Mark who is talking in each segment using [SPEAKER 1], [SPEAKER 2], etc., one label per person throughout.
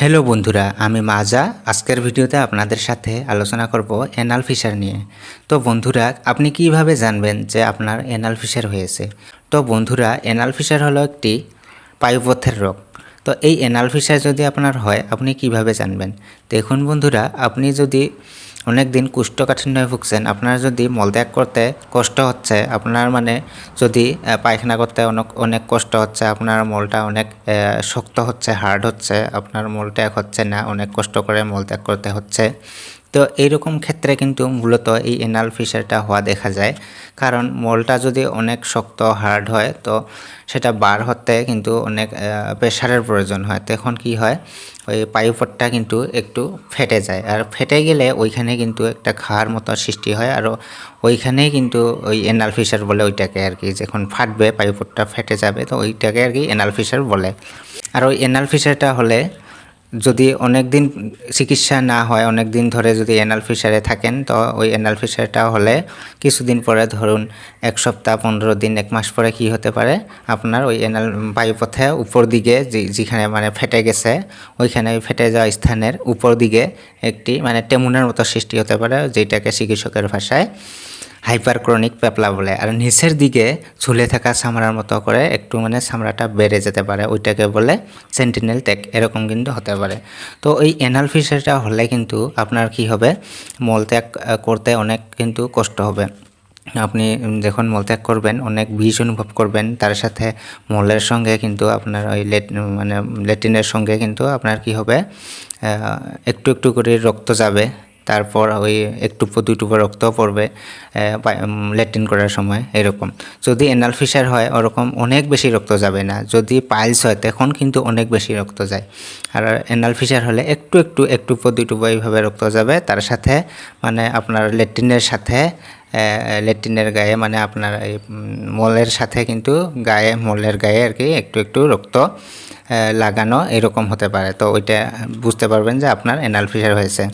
[SPEAKER 1] Hello বন্ধুরা, আমি মাজা। আজকের ভিডিওতে আপনাদের সাথে আলোচনা করব এনাল ফিশার নিয়ে। তো বন্ধুরা, আপনি কীভাবে জানবেন যে আপনার এনাল ফিশার হয়েছে? তো বন্ধুরা, এনাল ফিশার হলো একটি পায়ুপথের রোগ। তো এই এনাল ফিশার যদি আপনার হয়, আপনি কীভাবে জানবেন? দেখুন বন্ধুরা, আপনি যদি অনেক দিন কুষ্ঠকাঠিন্যয় ভুগছেন। আপনার যদি মলত্যাগ করতে কষ্ট হচ্ছে, আপনার মানে যদি পায়খানা করতে অনেক অনেক কষ্ট হচ্ছে, আপনার মলটা অনেক শক্ত হচ্ছে, হার্ড হচ্ছে, আপনার মলত্যাগ হচ্ছে না, অনেক কষ্ট করে মলত্যাগ করতে হচ্ছে। তো এইরকম ক্ষেত্রে কিন্তু মূলত এই এনাল ফিশারটা হওয়া দেখা যায়। কারণ মলটা যদি অনেক শক্ত, হার্ড হয়, তো সেটা বার হতে কিন্তু অনেক প্রেশারের প্রয়োজন হয়। তখন কি হয় ওই পায়ুপটটা কিন্তু একটু ফেটে যায়। আর ফেটে গেলে ওইখানে কিন্তু একটা খাওয়ার মতো সৃষ্টি হয়। আর ওইখানেই কিন্তু ওই এনাল ফিশার বলে ওইটাকে আর কি, যখন ফাটবে পায়ুপটটা ফেটে যাবে, তো ওইটাকে আর কি এনাল ফিশার বলে। আর ওই এনাল ফিশারটা হলে যদি অনেক দিন চিকিৎসা না হয়, অনেক দিন ধরে যদি এনাল ফিশারে থাকেন, তো ওই এনাল ফিশারটা হলে কিছুদিন পরে ধরুন এক সপ্তাহ, পনেরো দিন, এক মাস পরে কি হতে পারে? আপনার ওই এনাল বায়ুপথে উপর দিকে যেখানে মানে ফেটে গেছে, ওইখানে ওই ফেটে যাওয়া স্থানের উপর দিকে একটি মানে টেমুনের মতো সৃষ্টি হতে পারে, যেটাকে চিকিৎসকের ভাষায় হাইপারক্রনিক পেপলা বলে। আর নিচের দিকে ঝুলে থাকা চামড়ার মতো করে একটু মানে চামড়াটা বেড়ে যেতে পারে, ওইটাকে বলে সেন্টিনেল টেক এরকম কিন্তু হতে পারে। তো এই এনাল ফিশারটা হলে কিন্তু আপনার কি হবে? মলত্যাগ করতে অনেক কিন্তু কষ্ট হবে। আপনি যখন মলত্যাগ করবেন, অনেক বিষ অনুভব করবেন, তার সাথে মলের সঙ্গে কিন্তু আপনার ওই লেট মানে লেট্রিনের সঙ্গে কিন্তু আপনার কি হবে? একটু একটু করে রক্ত যাবে। তারপর ওই একটু দুই দুটুপো রক্ত পড়বে ল্যাট্রিন করার সময় এরকম। যদি এনাল ফিশার হয়, ওরকম অনেক বেশি রক্ত যাবে না। যদি পাইলস হয়, তখন কিন্তু অনেক বেশি রক্ত যায়। আর এনাল ফিশার হলে একটু একটু একটু দুটুপো এইভাবে রক্ত যাবে। তার সাথে মানে আপনার লেট্রিনের সাথে লেট্রিনের গায়ে মানে আপনার এই মলের সাথে কিন্তু গায়ে, মলের গায়ে আর কি একটু একটু রক্ত লাগানো এরকম হতে পারে। তো ওইটা বুঝতে পারবেন যে আপনার এনাল ফিশার হয়েছে।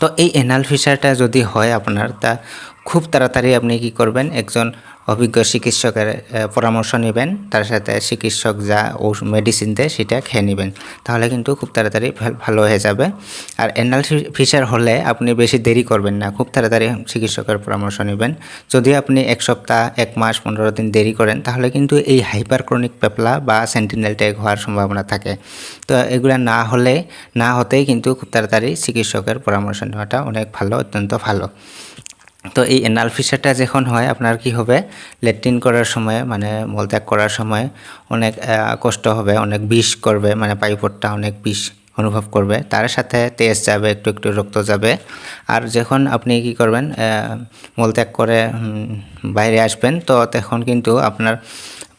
[SPEAKER 1] তো এই এনাল ফিচারটা যদি হয় আপনার তা খুব তাড়াতাড়ি আপনি কি করবেন? একজন অভিজ্ঞ চিকিৎসকের পরামর্শ নেবেন। তার সাথে চিকিৎসক যা মেডিসিন দেয় সেটা খেয়ে নেবেন। তাহলে কিন্তু খুব তাড়াতাড়ি ভালো হয়ে যাবে। আর এনাল ফিশার হলে আপনি বেশি দেরি করবেন না। খুব তাড়াতাড়ি চিকিৎসকের পরামর্শ নেবেন। যদি আপনি এক সপ্তাহ, এক মাস, পনেরো দিন দেরি করেন, তাহলে কিন্তু এই হাইপারক্রনিক পেপলা বা সেন্টিনেল ট্যাগ হওয়ার সম্ভাবনা থাকে। তো এগুলো না হলে, না হতেই কিন্তু খুব তাড়াতাড়ি চিকিৎসকের পরামর্শ নেওয়াটা অনেক ভালো, অত্যন্ত ভালো। তো এই এনাল ফিশারটা যখন হয়, আপনার কি হবে? লেট্রিন করার সময় মানে মলত্যাগ করার সময় অনেক কষ্ট হবে, অনেক বিষ করবে মানে পাইপটটা অনেক বিষ অনুভব করবে। তার সাথে তেজ যাবে, একটু একটু রক্ত যাবে। আর যখন আপনি কি করবেন মলত্যাগ করে বাইরে আসবেন, তো তখন কিন্তু আপনার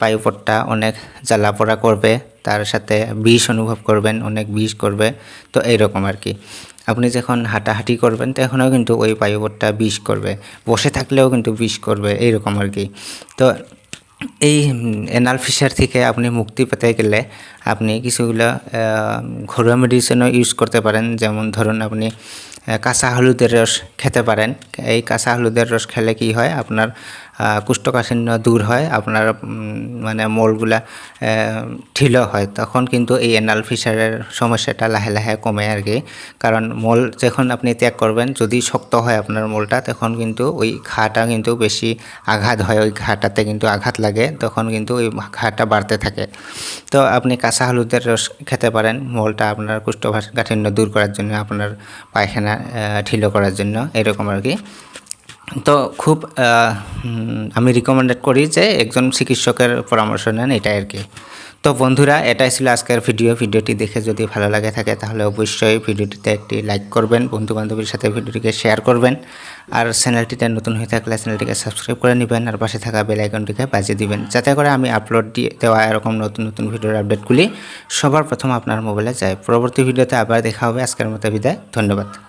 [SPEAKER 1] পায়ুপটটা অনেক জ্বালা পোড়া করবে, তার সাথে বিষ অনুভব করবেন, অনেক বিষ করবে, তো এইরকম আর কি। আপনি যখন হাঁটাহাঁটি করবেন, তখনও কিন্তু ওই পায়ুপথটা বিষ করবে। বসে থাকলেও কিন্তু বিষ করবে, এইরকম আর কি। তো এই এনাল ফিশার থেকে আপনি মুক্তি পেতে গেলে আপনি কিছুগুলো ঘরোয়া মেডিসিনও ইউজ করতে পারেন। যেমন ধরুন আপনি কাঁচা হলুদের রস খেতে পারেন। এই কাঁচা হলুদের রস খেলে কি হয়? আপনার কুষ্ঠকাঠিন্য দূর হয়, আপনার মানে মলগুলা ঢিলো হয়। তখন কিন্তু এই এনাল ফিশারের সমস্যাটা লাহে লাহে কমে আর কি। কারণ মল যখন আপনি ত্যাগ করবেন, যদি শক্ত হয় আপনার মলটা, তখন কিন্তু ওই ঘাটা কিন্তু বেশি আঘাত হয়। ওই ঘাটাতে কিন্তু আঘাত লাগে, তখন কিন্তু ওই ঘাটা বাড়তে থাকে। তো আপনি কাঁচা হলুদের রস খেতে পারেন মলটা আপনার কুষ্ঠকাঠিন্য দূর করার জন্য, আপনার পায়খানা ঢিলো করার জন্য, এরকম আর কি। তো খুব আমি রিকমেন্ডেড করি যে একজন চিকিৎসকের পরামর্শ নেন এটাই আর কি। তো বন্ধুরা, এটাই ছিল আজকের ভিডিও ভিডিওটি দেখে যদি ভালো লাগে থাকে, তাহলে অবশ্যই ভিডিওটিতে একটি লাইক করবেন বন্ধু বান্ধবীর সাথে ভিডিওটিকে শেয়ার করবেন। আর চ্যানেলটিতে নতুন হয়ে থাকলে চ্যানেলটিকে সাবস্ক্রাইব করে নেবেন, আর পাশে থাকা বেল আইকনটিকে বাজিয়ে দিবেন, যাতে করে আমি আপলোড দিয়ে দেওয়া এরকম নতুন নতুন ভিডিওর আপডেটগুলি সবার প্রথম আপনার মোবাইলে যায়। পরবর্তী ভিডিওতে আবার দেখা হবে। আজকের মতো বিদায়। ধন্যবাদ।